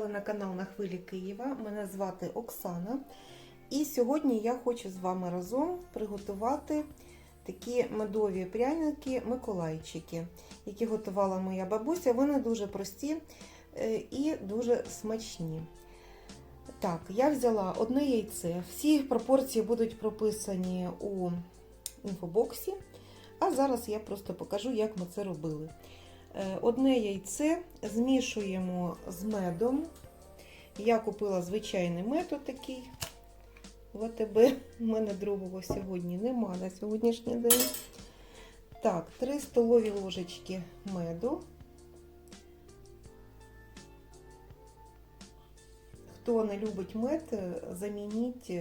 канал на хвилі Києва. Мене звати Оксана. І сьогодні я хочу з вами разом приготувати такі медові пряники Миколайчики, які готувала моя бабуся. Вони дуже прості е, і дуже смачні. Так, я взяла одне яйце. Всі пропорції будуть прописані у інфобоксі. А зараз я просто покажу, як ми це робили. Е, Одне яйце змішуємо з медом. Я купила звичайний мед такий в АТБ. У мене другого сьогодні нема на сьогоднішній день. Так, 3 столові ложечки меду. Хто не любить мед, замініть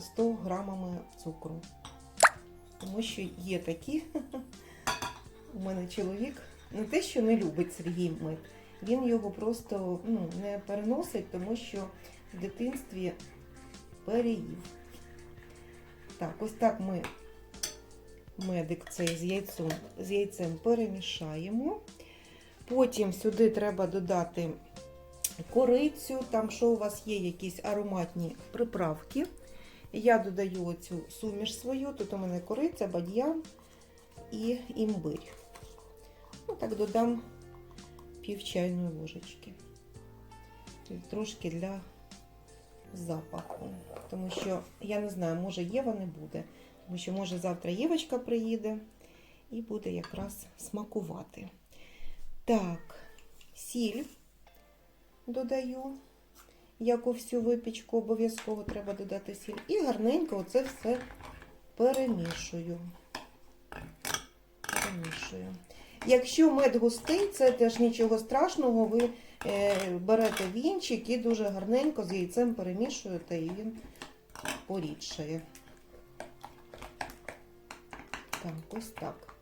100 грамами цукру. Тому що є такі. У мене чоловік не те, що не любить Сергій мед, він його просто ну, не переносить, тому що в дитинстві переїв. Так, ось так ми медик цей з яйцем, з яйцем перемішаємо. Потім сюди треба додати корицю, там що у вас є якісь ароматні приправки. Я додаю оцю суміш свою, тут у мене кориця, бадьян і імбирь. Ну, так додам пів чайної ложечки. Трошки для запаху. Тому що, я не знаю, може Єва не буде. Тому що, може, завтра Євочка приїде і буде якраз смакувати. Так, сіль додаю. Як у всю випічку обов'язково треба додати сіль. І гарненько оце все перемішую. Перемішую. Якщо мед густий, це теж нічого страшного. Ви е, берете вінчик і дуже гарненько з яйцем перемішуєте, і він порідшає. Так, ось так.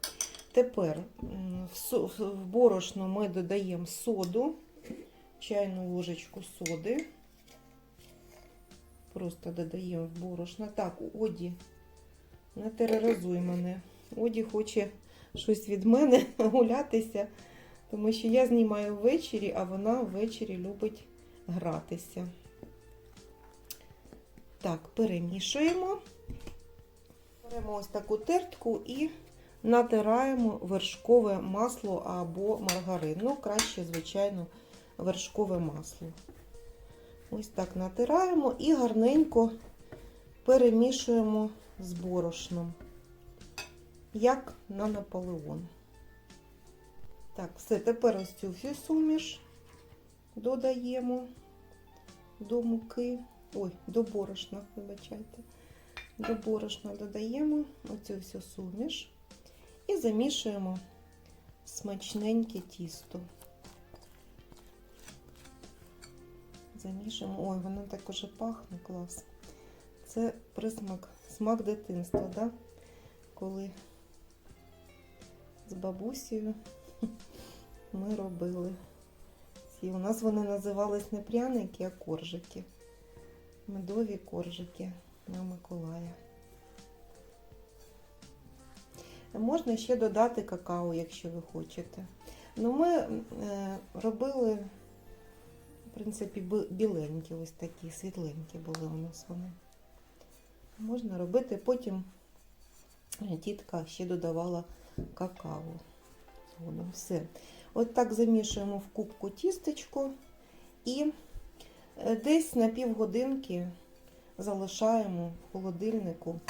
Тепер в борошно ми додаємо соду, чайну ложечку соди. Просто додаємо в борошно. Так, Оді, не тероризуй мене. Оді хоче щось від мене гулятися, тому що я знімаю ввечері, а вона ввечері любить гратися. Так, перемішуємо. Беремо ось таку тертку і натираємо вершкове масло або маргарин. Ну, краще, звичайно, вершкове масло. Ось так натираємо і гарненько перемішуємо з борошном як на Наполеон. Так, все, тепер ось цю всю суміш додаємо до муки, ой, до борошна, вибачайте, до борошна додаємо оцю всю суміш і замішуємо смачненьке тісто. Замішуємо, ой, воно так уже пахне клас. Це присмак, смак дитинства, да? коли з бабусею ми робили. Ці. У нас вони називались не пряники, а коржики. Медові коржики на Миколая. Можна ще додати какао, якщо ви хочете. Ну, ми е, робили, в принципі, біленькі, ось такі, світленькі були у нас вони. Можна робити, потім тітка ще додавала какао. Воно все. От так замішуємо в кубку тістечко і десь на півгодинки залишаємо в холодильнику,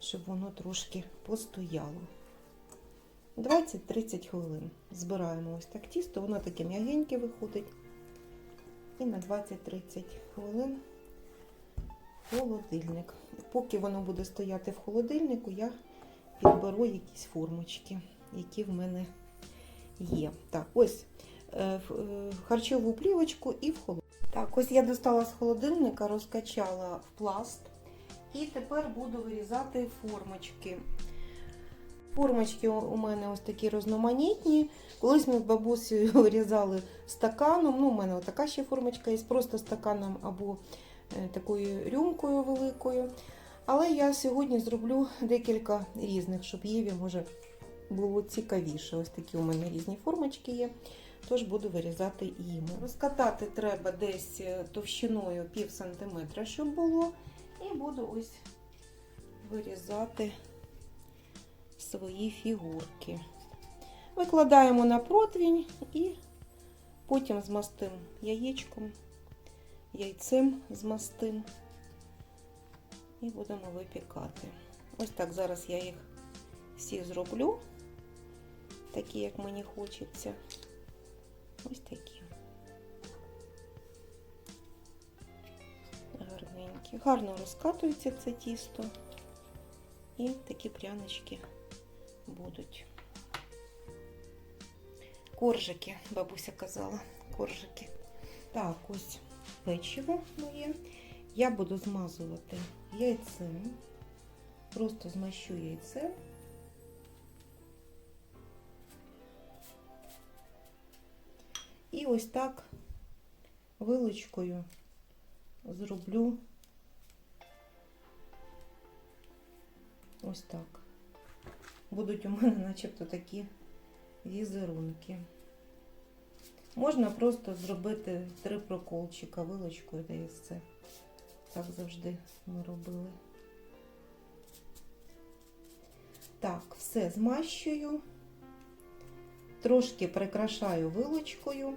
щоб воно трошки постояло. 20-30 хвилин. Збираємо ось так тісто, воно таке м'ягеньке виходить. І на 20-30 хвилин холодильник. Поки воно буде стояти в холодильнику, я підберу якісь формочки, які в мене є. Так, ось е, харчову плівочку і в холодильник. Так, ось я достала з холодильника, розкачала в пласт. І тепер буду вирізати формочки. Формочки у мене ось такі різноманітні. Колись ми з бабусею вирізали стаканом. Ну, у мене така ще формочка є, просто стаканом або такою рюмкою великою. Але я сьогодні зроблю декілька різних, щоб Єві, може, було цікавіше. Ось такі у мене різні формочки є. тож буду вирізати їми. Розкатати треба десь е, товщиною пів сантиметра, щоб було. І буду ось вирізати свої фігурки. Викладаємо на противень і потім змастим яєчком, яйцем змастим і будемо випікати. Ось так зараз я їх всі зроблю, такі, як мені хочеться. Ось такі. Гарненькі. Гарно розкатується це тісто. І такі прянички будуть. Коржики, бабуся казала, коржики. Так, ось печиво моє. Я буду змазувати яйцем. Просто змащу яйцем. І ось так вилочкою зроблю ось так. Будуть у мене начебто такі візерунки. Можна просто зробити три проколчика вилочкою, де і все. Так завжди ми робили. Так, все змащую, трошки прикрашаю вилочкою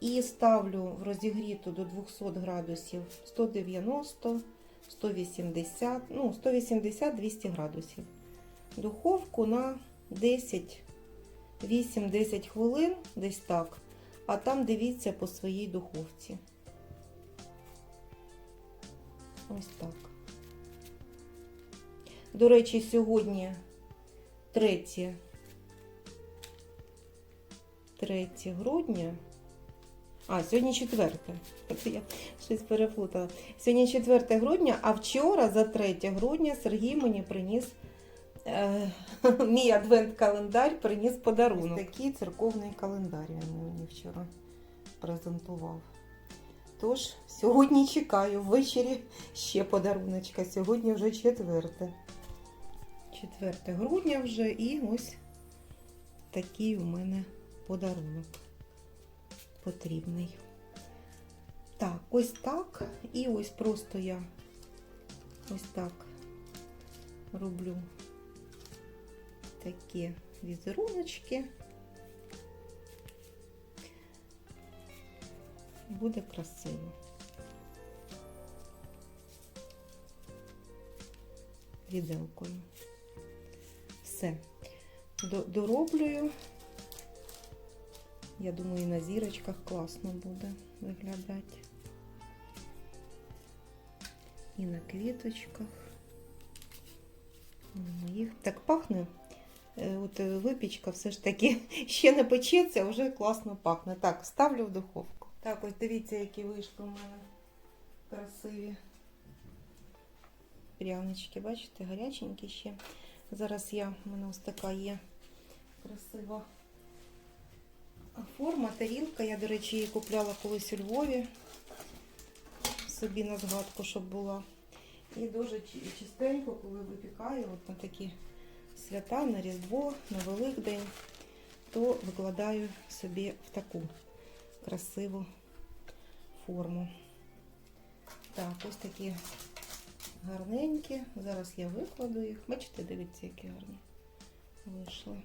і ставлю в розігріту до 200 градусів 190, 180, ну, 180-200 градусів. Духовку на 10 8-10 хвилин, десь так, а там дивіться по своїй духовці. Ось так. До речі, сьогодні 3, 3 грудня. А, сьогодні 4. Це я щось переплутала. Сьогодні 4 грудня, а вчора, за 3 грудня, Сергій мені приніс мій адвент-календар, приніс подарунок. Такий церковний календар він мені вчора презентував. Тож, сьогодні чекаю, ввечері ще подаруночка. Сьогодні вже 4. 4 грудня вже і ось такий у мене подарунок потрібний. Так, ось так. І ось просто я ось так роблю такі візеруночки. Буде красиво. Віделкою. Все. До- Дороблюю. Я думаю, на зірочках класно буде виглядати. І на квіточках. На моїх. Так пахне. Е, От е, випічка все ж таки ще не печеться, вже класно пахне. Так, ставлю в духовку. Так, ось дивіться, які вийшли у мене красиві прянички. Бачите, гаряченькі ще. Зараз я, у мене ось така є красива форма, тарілка. Я, до речі, її купляла колись у Львові. Собі на згадку, щоб була. І дуже чистенько, коли випікаю от на такі свята, на Різдво, на Великдень, то викладаю собі в таку красиву форму. Так, ось такі гарненькі. Зараз я викладу їх. Бачите, дивіться, які гарні вийшли.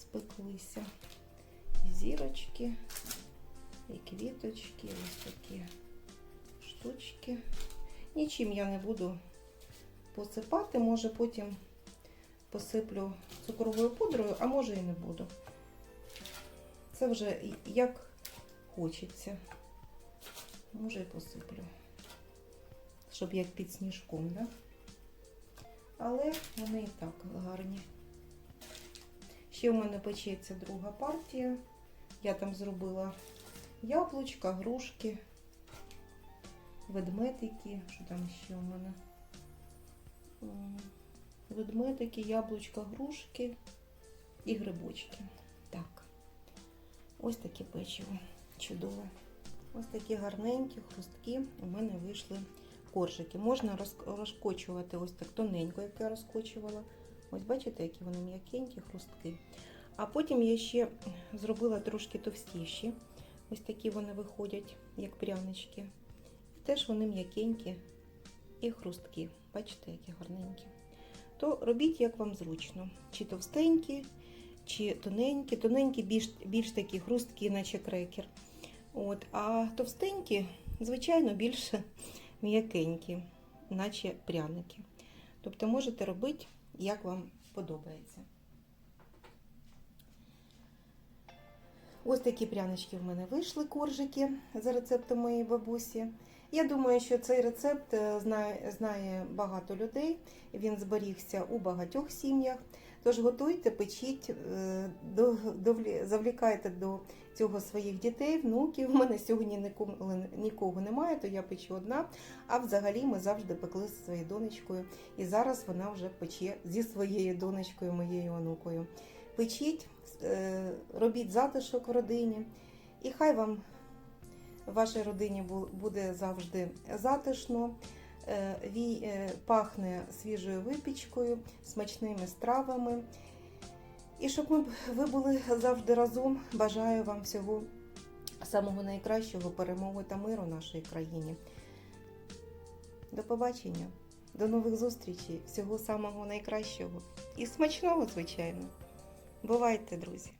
Спеклися. І зірочки, і квіточки, ось такі штучки. Нічим я не буду посипати, може потім посиплю цукровою пудрою, а може і не буду. Це вже як хочеться. Може і посиплю. Щоб як під сніжком, да? Але вони і так гарні. Ще в мене печеться друга партія. Я там зробила яблучка, грушки, ведмедики. Що там ще у мене? Ведмедики, яблучка, грушки і грибочки. Так. Ось таке печиво. Чудове. Ось такі гарненькі, хрусткі у мене вийшли коржики. Можна розкочувати ось так тоненько, як я розкочувала. Ось бачите, які вони м'якенькі, хрусткі. А потім я ще зробила трошки товстіші. Ось такі вони виходять, як прянички. Теж вони м'якенькі і хрусткі. Бачите, які гарненькі. То робіть, як вам зручно. Чи товстенькі, чи тоненькі. Тоненькі більш, більш такі хрусткі, наче крекер. От, а товстенькі, звичайно, більш м'якенькі, наче пряники. Тобто можете робити, як вам подобається. Ось такі прянички в мене вийшли, коржики за рецептом моєї бабусі. Я думаю, що цей рецепт е, знає, знає багато людей. Він зберігся у багатьох сім'ях. Тож готуйте, печіть, е, до, завлікайте до цього своїх дітей, внуків. У мене сьогодні ніколи, нікого немає, то я печу одна. А взагалі ми завжди пекли зі своєю донечкою. І зараз вона вже пече зі своєю донечкою, моєю онукою. Печіть, е, робіть затишок в родині, і хай вам вашій родині буде завжди затишно, е, вій- е, пахне свіжою випічкою, смачними стравами. І щоб ми, ви були завжди разом. Бажаю вам всього самого найкращого, перемоги та миру нашій країні. До побачення, до нових зустрічей, всього самого найкращого і смачного, звичайно. Бувайте, друзі!